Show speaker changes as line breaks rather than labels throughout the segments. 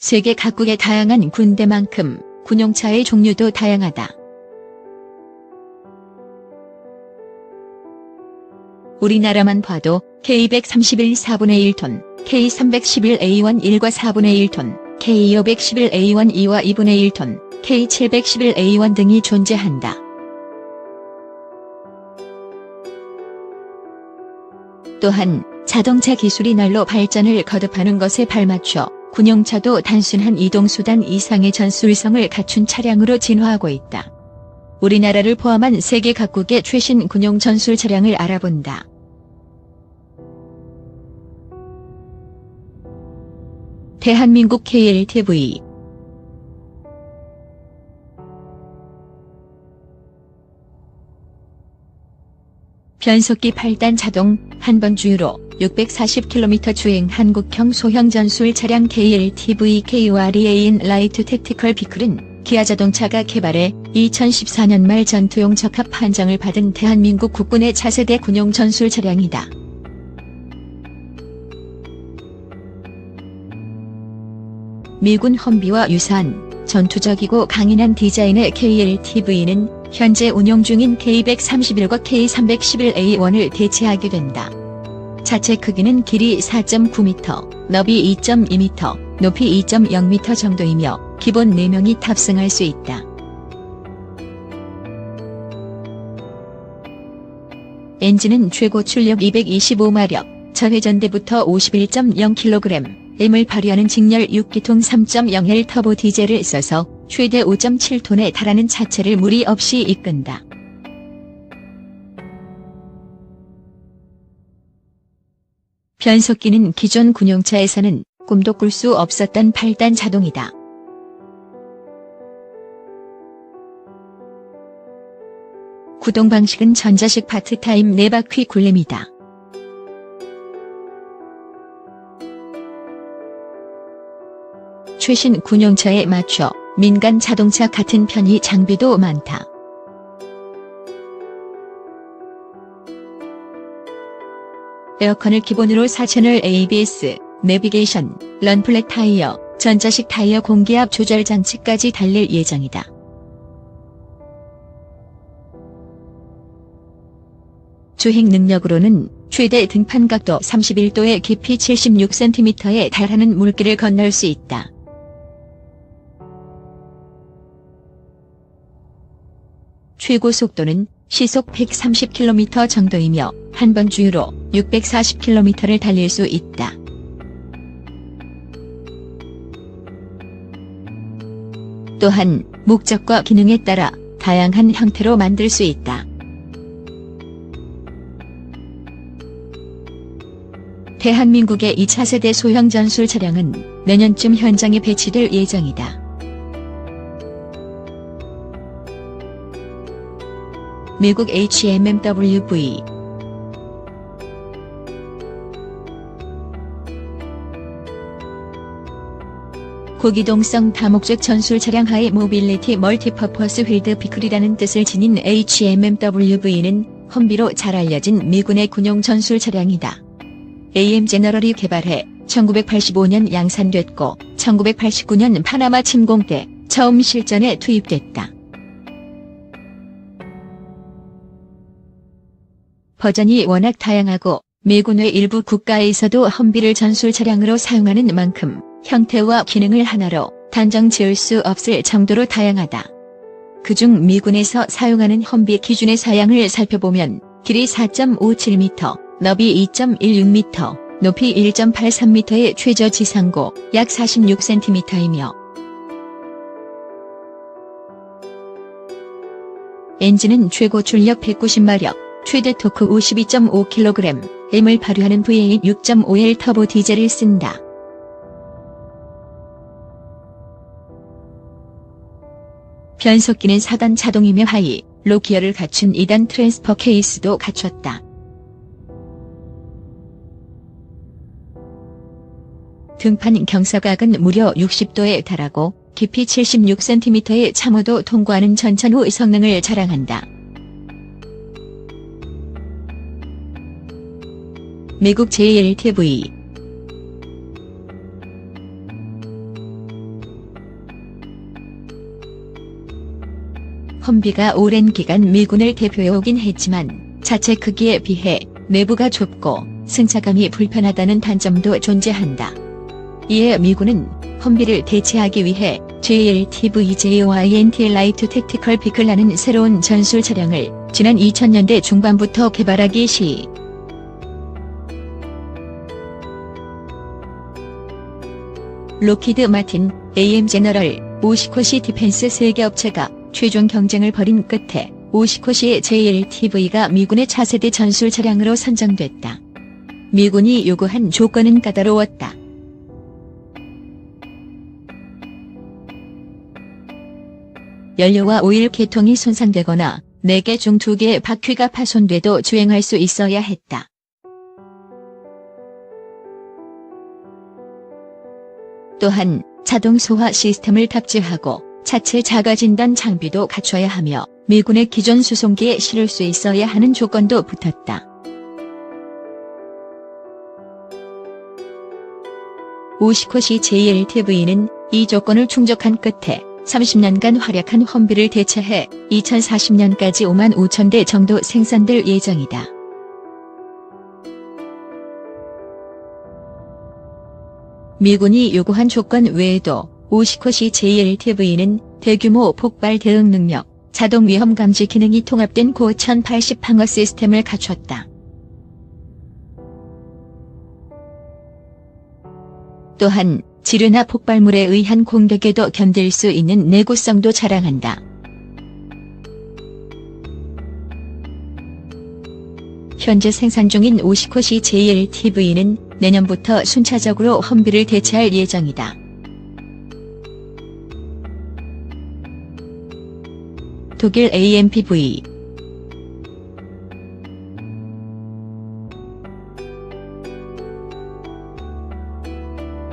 세계 각국의 다양한 군대만큼 군용차의 종류도 다양하다. 우리나라만 봐도 K131 4분의 1톤, K311A1 1과 4분의 1톤, K211A1 2와 2분의 1톤, K711A1 등이 존재한다. 또한 자동차 기술이 날로 발전을 거듭하는 것에 발맞춰 군용차도 단순한 이동수단 이상의 전술성을 갖춘 차량으로 진화하고 있다. 우리나라를 포함한 세계 각국의 최신 군용 전술 차량을 알아본다. 대한민국 KLTV 변속기 8단 자동 한번 주유로 640km 주행 한국형 소형 전술 차량 KLTV KUREA인 라이트 택티컬 비클은 기아 자동차가 개발해 2014년 말 전투용 적합 판정을 받은 대한민국 국군의 차세대 군용 전술 차량이다. 미군 험비와 유사한 전투적이고 강인한 디자인의 KLTV는 현재 운용 중인 K131과 K311A1을 대체하게 된다. 자체 크기는 길이 4.9m, 너비 2.2m, 높이 2.0m 정도이며 기본 4명이 탑승할 수 있다. 엔진은 최고 출력 225마력, 저회전대부터 51.0kg, M을 발휘하는 직렬 6기통 3.0L 터보 디젤을 써서 최대 5.7톤에 달하는 차체를 무리 없이 이끈다. 변속기는 기존 군용차에서는 꿈도 꿀 수 없었던 8단 자동이다. 구동 방식은 전자식 파트타임 4바퀴 굴림이다. 최신 군용차에 맞춰 민간 자동차 같은 편의 장비도 많다. 에어컨을 기본으로 4채널 ABS, 내비게이션, 런플랫 타이어, 전자식 타이어 공기압 조절 장치까지 달릴 예정이다. 주행 능력으로는 최대 등판 각도 31도에 깊이 76cm에 달하는 물길을 건널 수 있다. 최고 속도는 시속 130km 정도이며 한 번 주유로 640km를 달릴 수 있다. 또한 목적과 기능에 따라 다양한 형태로 만들 수 있다. 대한민국의 2차 세대 소형 전술 차량은 내년쯤 현장에 배치될 예정이다. 미국 HMMWV 고기동성 다목적 전술 차량 하이 모빌리티 멀티퍼퍼스 휠드 비클이라는 뜻을 지닌 HMMWV는 험비로 잘 알려진 미군의 군용 전술 차량이다. AM 제너럴이 개발해 1985년 양산됐고 1989년 파나마 침공 때 처음 실전에 투입됐다. 버전이 워낙 다양하고 미군 외 일부 국가에서도 험비를 전술 차량으로 사용하는 만큼 형태와 기능을 하나로 단정 지을 수 없을 정도로 다양하다. 그중 미군에서 사용하는 험비 기준의 사양을 살펴보면 길이 4.57m, 너비 2.16m, 높이 1.83m의 최저 지상고 약 46cm이며 엔진은 최고 출력 190마력, 최대 토크 52.5kg, M을 발휘하는 V8 6.5L 터보 디젤을 쓴다. 변속기는 4단 자동이며 하이, 로 기어를 갖춘 2단 트랜스퍼 케이스도 갖췄다. 등판 경사각은 무려 60도에 달하고 깊이 76cm의 참호도 통과하는 전천후 성능을 자랑한다. 미국 JLTV 험비가 오랜 기간 미군을 대표해오긴 했지만 자체 크기에 비해 내부가 좁고 승차감이 불편하다는 단점도 존재한다. 이에 미군은 험비를 대체하기 위해 JLTV-JOINT 라이트 택티컬 비클라는 새로운 전술 차량을 지난 2000년대 중반부터 개발하기 시 로키드 마틴, AM 제너럴, 오시코시 디펜스 세계 업체가 최종 경쟁을 벌인 끝에 오시코시의 JLTV가 미군의 차세대 전술 차량으로 선정됐다. 미군이 요구한 조건은 까다로웠다. 연료와 오일 계통이 손상되거나 4개 중 2개의 바퀴가 파손돼도 주행할 수 있어야 했다. 또한 자동 소화 시스템을 탑재하고 차체 자가 진단 장비도 갖춰야 하며 미군의 기존 수송기에 실을 수 있어야 하는 조건도 붙었다. 오시코시 JLTV는 이 조건을 충족한 끝에 30년간 활약한 험비를 대체해 2040년까지 5만 5천 대 정도 생산될 예정이다. 미군이 요구한 조건 외에도 오시코시 JLTV는 대규모 폭발 대응 능력, 자동 위험 감지 기능이 통합된 고천 80 방어 시스템을 갖췄다. 또한 지뢰나 폭발물에 의한 공격에도 견딜 수 있는 내구성도 자랑한다. 현재 생산 중인 오시코시 JLTV는 내년부터 순차적으로 험비를 대체할 예정이다. 독일 AMPV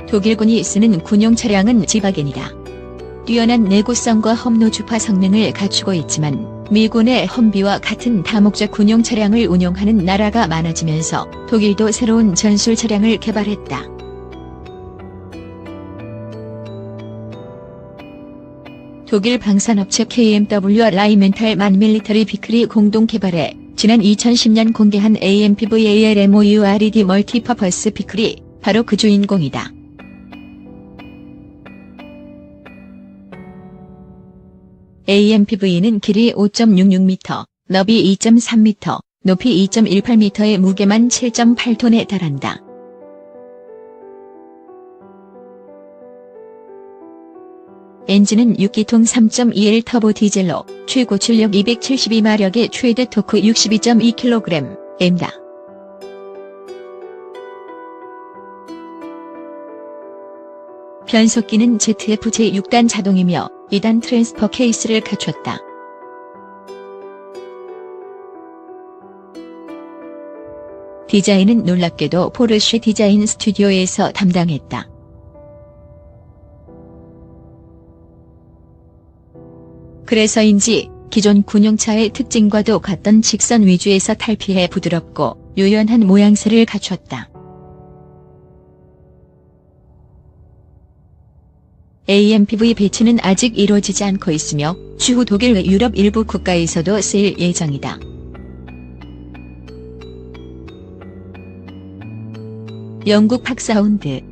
독일군이 쓰는 군용 차량은 지바겐이다. 뛰어난 내구성과 험로 주파 성능을 갖추고 있지만 미군의 험비와 같은 다목적 군용 차량을 운용하는 나라가 많아지면서 독일도 새로운 전술 차량을 개발했다. 독일 방산업체 KMW 라이멘탈 만 밀리터리 비클이 공동 개발해 지난 2010년 공개한 AMPVALMOURED 멀티퍼퍼스 비클이 바로 그 주인공이다. AMPV는 길이 5.66m, 너비 2.3m, 높이 2.18m의 무게만 7.8톤에 달한다. 엔진은 6기통 3.21 터보 디젤로 최고 출력 272마력의 최대 토크 62.2kg, M다. 변속기는 ZFJ 6단 자동이며 2단 트랜스퍼 케이스를 갖췄다. 디자인은 놀랍게도 포르쉐 디자인 스튜디오에서 담당했다. 그래서인지 기존 군용차의 특징과도 같던 직선 위주에서 탈피해 부드럽고 유연한 모양새를 갖췄다. AMPV 배치는 아직 이루어지지 않고 있으며 추후 독일 외 유럽 일부 국가에서도 쓰일 예정이다. 영국 팍사운드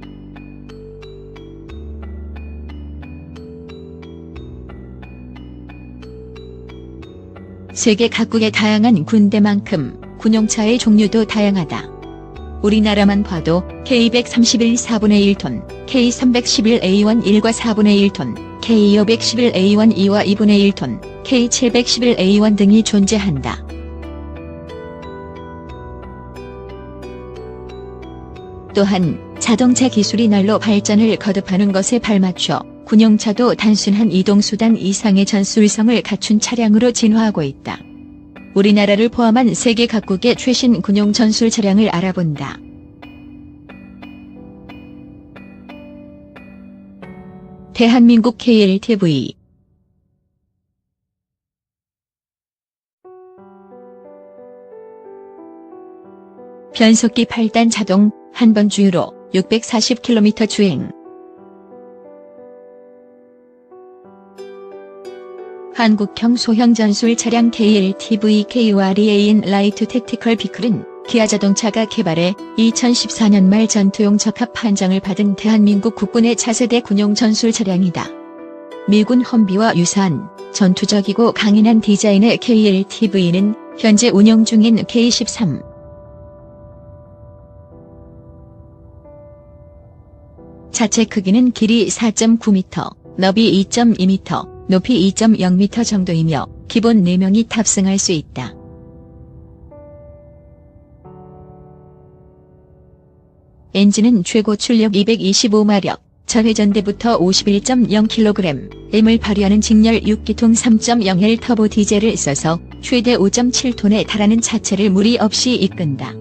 세계 각국의 다양한 군대만큼 군용차의 종류도 다양하다. 우리나라만 봐도 K131 4분의 1톤, K311A1 1과 4분의 1톤, K511A1 2와 2분의 1톤, K711A1 등이 존재한다. 또한 자동차 기술이 날로 발전을 거듭하는 것에 발맞춰 군용차도 단순한 이동수단 이상의 전술성을 갖춘 차량으로 진화하고 있다. 우리나라를 포함한 세계 각국의 최신 군용 전술 차량을 알아본다. 대한민국 KLTV 변속기 8단 자동, 한 번 주유로 640km 주행 한국형 소형 전술 차량 KLTV KUREAN 라이트 택티컬 비클은 기아 자동차가 개발해 2014년 말 전투용 적합 판정을 받은 대한민국 국군의 차세대 군용 전술 차량이다. 미군 험비와 유사한 전투적이고 강인한 디자인의 KLTV는 현재 운영 중인 K13 자체 크기는 길이 4.9m, 너비 2.2m, 높이 2.0m 정도이며 기본 4명이 탑승할 수 있다. 엔진은 최고 출력 225마력, 저회전대부터 51.0kg, M을 발휘하는 직렬 6기통 3.0L 터보 디젤을 써서 최대 5.7톤에 달하는 차체를 무리 없이 이끈다.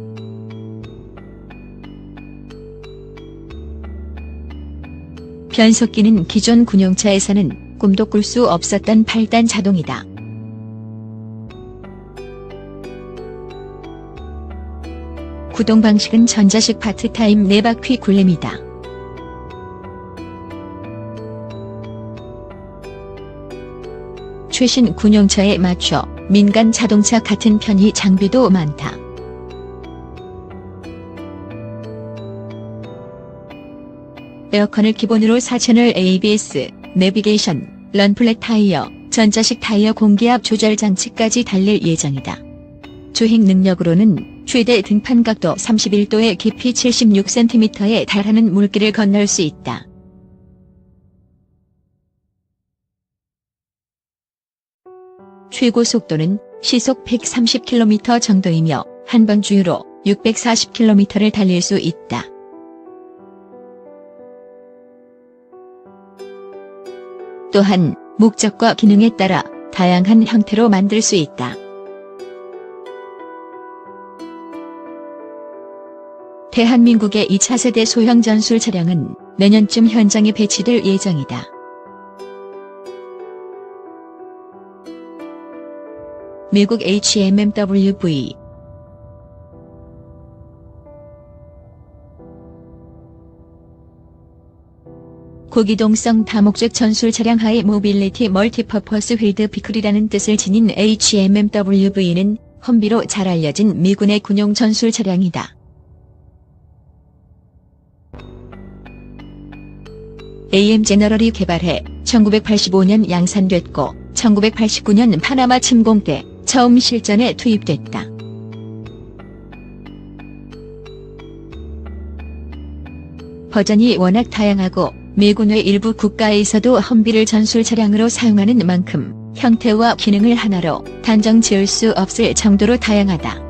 변속기는 기존 군용차에서는 꿈도 꿀 수 없었던 8단 자동이다. 구동 방식은 전자식 파트타임 4바퀴 굴림이다. 최신 군용차에 맞춰 민간 자동차 같은 편의 장비도 많다. 에어컨을 기본으로 4채널 ABS, 내비게이션, 런플랫 타이어, 전자식 타이어 공기압 조절 장치까지 달릴 예정이다. 주행 능력으로는 최대 등판 각도 31도에 깊이 76cm에 달하는 물길을 건널 수 있다. 최고 속도는 시속 130km 정도이며 한 번 주유로 640km를 달릴 수 있다. 또한 목적과 기능에 따라 다양한 형태로 만들 수 있다. 대한민국의 2차 세대 소형 전술 차량은 내년쯤 현장에 배치될 예정이다. 미국 HMMWV 고기동성 다목적 전술 차량 하이 모빌리티 멀티퍼퍼스 휠드 비클이라는 뜻을 지닌 HMMWV는 험비로 잘 알려진 미군의 군용 전술 차량이다. AM 제너럴이 개발해 1985년 양산됐고 1989년 파나마 침공 때 처음 실전에 투입됐다. 버전이 워낙 다양하고 미군 외 일부 국가에서도 험비를 전술 차량으로 사용하는 만큼 형태와 기능을 하나로 단정 지을 수 없을 정도로 다양하다.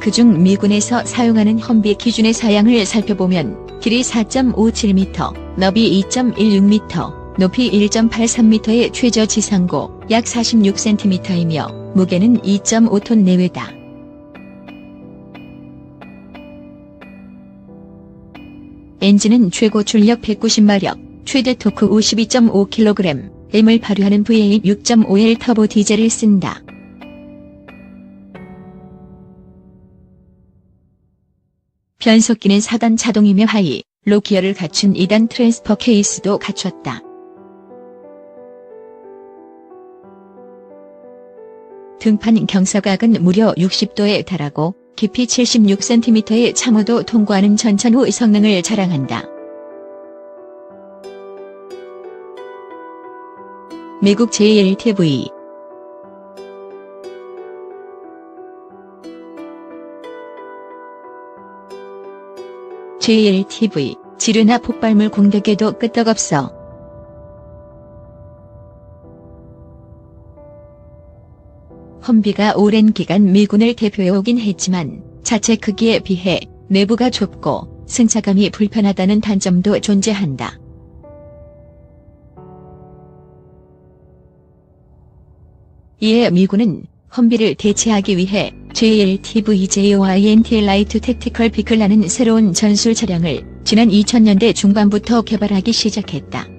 그중 미군에서 사용하는 험비 기준의 사양을 살펴보면 길이 4.57m, 너비 2.16m, 높이 1.83m의 최저 지상고 약 46cm이며 무게는 2.5톤 내외다. 엔진은 최고 출력 190마력, 최대 토크 52.5kg, M을 발휘하는 V8 6.5L 터보 디젤을 쓴다. 변속기는 4단 자동이며 하이, 로 기어를 갖춘 2단 트랜스퍼 케이스도 갖췄다. 등판 경사각은 무려 60도에 달하고 깊이 76cm의 참호도 통과하는 전천후 성능을 자랑한다. 미국 JLTV JLTV, 지류나 폭발물 공격에도 끄떡없어. 험비가 오랜 기간 미군을 대표해오긴 했지만 자체 크기에 비해 내부가 좁고 승차감이 불편하다는 단점도 존재한다. 이에 미군은 험비를 대체하기 위해 JLTV-JOINT 라이트 택티컬 비클라는 새로운 전술 차량을 지난 2000년대 중반부터 개발하기 시작했다.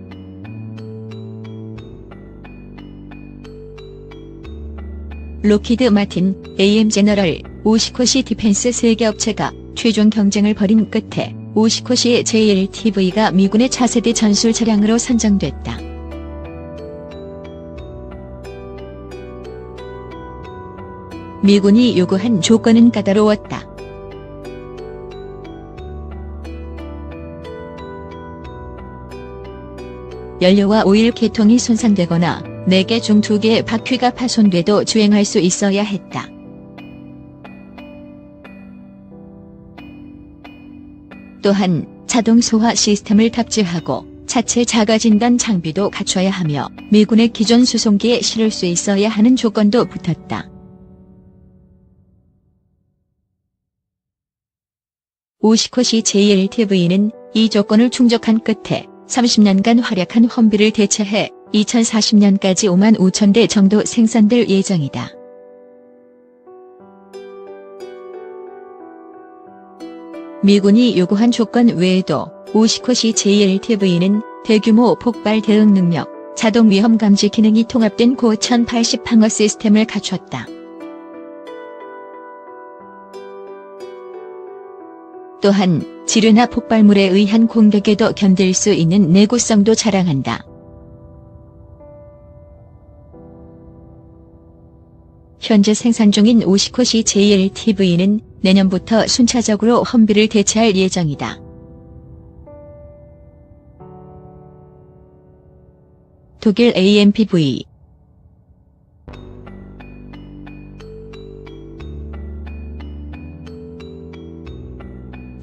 로키드 마틴, AM 제너럴, 오시코시 디펜스 세계 업체가 최종 경쟁을 벌인 끝에 오시코시의 JLTV가 미군의 차세대 전술 차량으로 선정됐다. 미군이 요구한 조건은 까다로웠다. 연료와 오일 계통이 손상되거나 4개 중 2개의 바퀴가 파손돼도 주행할 수 있어야 했다. 또한 자동 소화 시스템을 탑재하고 차체 자가 진단 장비도 갖춰야 하며 미군의 기존 수송기에 실을 수 있어야 하는 조건도 붙었다. 오시코시 JLTV는 이 조건을 충족한 끝에 30년간 활약한 험비를 대체해 2040년까지 5만 5천 대 정도 생산될 예정이다. 미군이 요구한 조건 외에도 오시코시 JLTV는 대규모 폭발 대응 능력, 자동 위험 감지 기능이 통합된 고천 80 방어 시스템을 갖췄다. 또한 지뢰나 폭발물에 의한 공격에도 견딜 수 있는 내구성도 자랑한다. 현재 생산 중인 오시코시 JLTV는 내년부터 순차적으로 험비를 대체할 예정이다. 독일 AMPV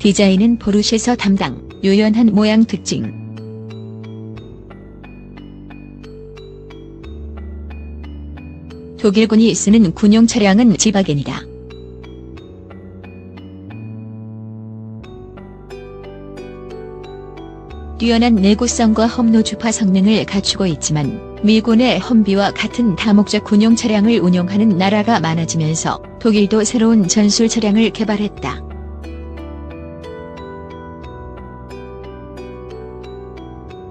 디자인은 포르쉐에서 담당, 유연한 모양 특징. 독일군이 쓰는 군용 차량은 지바겐이다. 뛰어난 내구성과 험로 주파 성능을 갖추고 있지만 미군의 험비와 같은 다목적 군용 차량을 운용하는 나라가 많아지면서 독일도 새로운 전술 차량을 개발했다.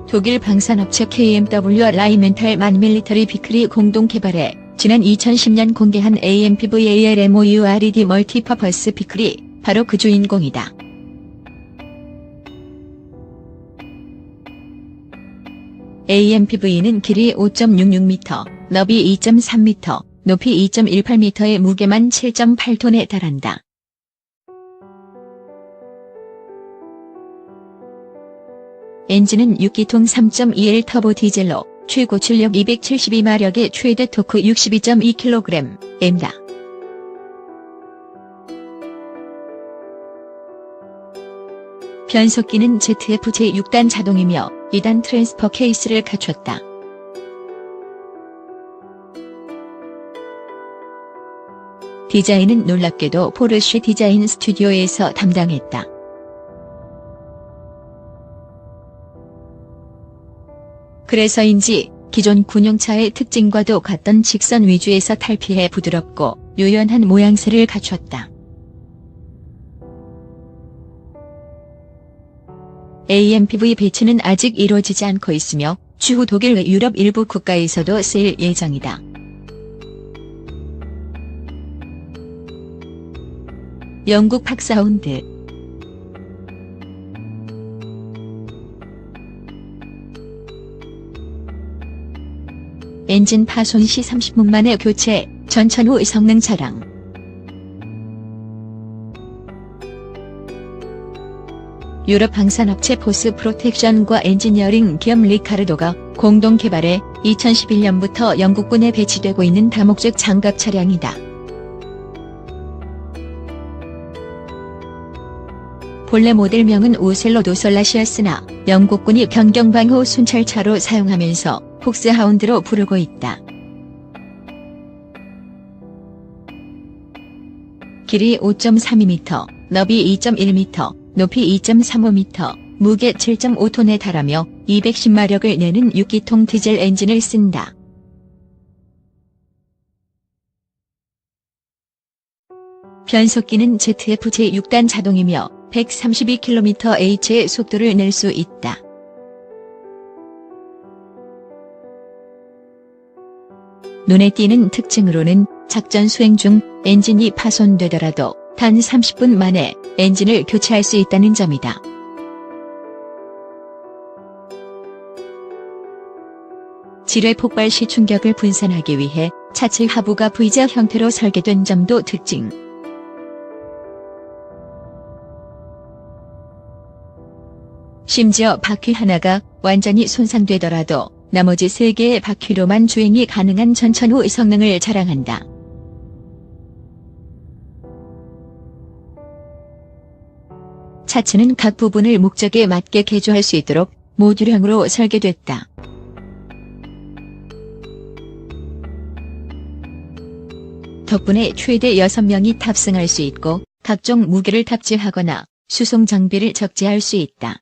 독일 방산업체 KMW와 라이멘탈 만 밀리터리 비클이 공동 개발해 지난 2010년 공개한 AMPVALMOURED 멀티퍼퍼스 비클이 바로 그 주인공이다. AMPV는 길이 5.66m, 너비 2.3m, 높이 2.18m의 무게만 7.8톤에 달한다. 엔진은 6기통 3.21 터보 디젤로 최고 출력 272마력의 최대 토크 62.2kg, M다. 변속기는 ZFJ 6단 자동이며 2단 트랜스퍼 케이스를 갖췄다. 디자인은 놀랍게도 포르쉐 디자인 스튜디오에서 담당했다. 그래서인지 기존 군용차의 특징과도 같던 직선 위주에서 탈피해 부드럽고 유연한 모양새를 갖췄다. AMPV 배치는 아직 이루어지지 않고 있으며 추후 독일 외 유럽 일부 국가에서도 쓰일 예정이다. 영국 팍사운드 엔진 파손 시 30분 만에 교체, 전천 후 성능 차량. 유럽 방산업체 포스 프로텍션과 엔지니어링 겸 리카르도가 공동 개발해 2011년부터 영국군에 배치되고 있는 다목적 장갑 차량이다. 본래 모델명은 오셀로 도 솔라시였으나 영국군이 경경방호 순찰차로 사용하면서 폭스하운드로 부르고 있다. 길이 5.32m, 너비 2.1m, 높이 2.35m, 무게 7.5톤에 달하며 210마력을 내는 6기통 디젤 엔진을 쓴다. 변속기는 ZFJ 6단 자동이며 132km/h의 속도를 낼 수 있다. 눈에 띄는 특징으로는 작전 수행 중 엔진이 파손되더라도 단 30분 만에 엔진을 교체할 수 있다는 점이다. 지뢰 폭발 시 충격을 분산하기 위해 차체 하부가 V자 형태로 설계된 점도 특징. 심지어 바퀴 하나가 완전히 손상되더라도 나머지 세 개의 바퀴로만 주행이 가능한 전천후 성능을 자랑한다. 차체는 각 부분을 목적에 맞게 개조할 수 있도록 모듈형으로 설계됐다. 덕분에 최대 6명이 탑승할 수 있고 각종 무기를 탑재하거나 수송 장비를 적재할 수 있다.